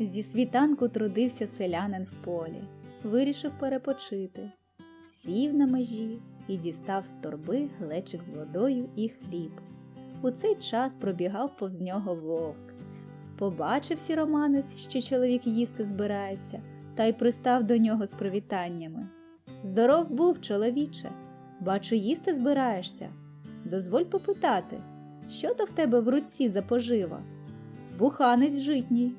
Зі світанку трудився селянин в полі, вирішив перепочити. Сів на межі і дістав з торби глечик з водою і хліб. У цей час пробігав повз нього вовк. Побачив сіроманець, що чоловік їсти збирається, та й пристав до нього з привітаннями. Здоров був, чоловіче, бачу, їсти збираєшся. Дозволь попитати, що то в тебе в руці за пожива? Буханець житній.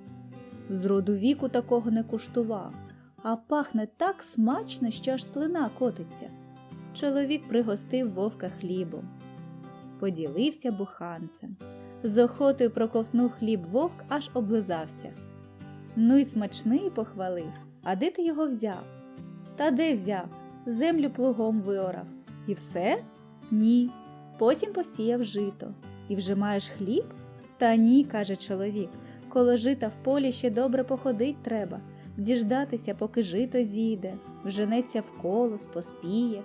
З роду віку такого не куштував, а пахне так смачно, що аж слина котиться. Чоловік пригостив вовка хлібом, поділився буханцем. З охотою проковтнув хліб вовк, аж облизався. Ну й смачний похвалив. А де ти його взяв? Та де взяв? Землю плугом виорав. І все? Ні. Потім посіяв жито. І вже маєш хліб? Та ні, каже чоловік. Коло жита в полі ще добре походить треба, діждатися, поки жито зійде, вженеться в колос, поспіє.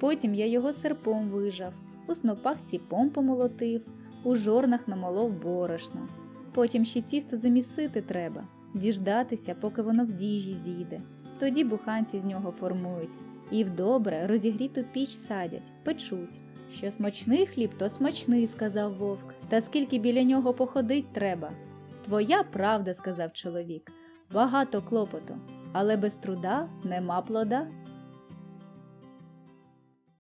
Потім я його серпом вижав, у снопах ціпом помолотив, у жорнах намолов борошно. Потім ще тісто замісити треба, діждатися, поки воно в діжі зійде. Тоді буханці з нього формують і в добре розігріту піч садять, печуть. Що смачний хліб, то смачний, сказав вовк, та скільки біля нього походить треба. Твоя правда, сказав чоловік, багато клопоту, але без труда нема плода.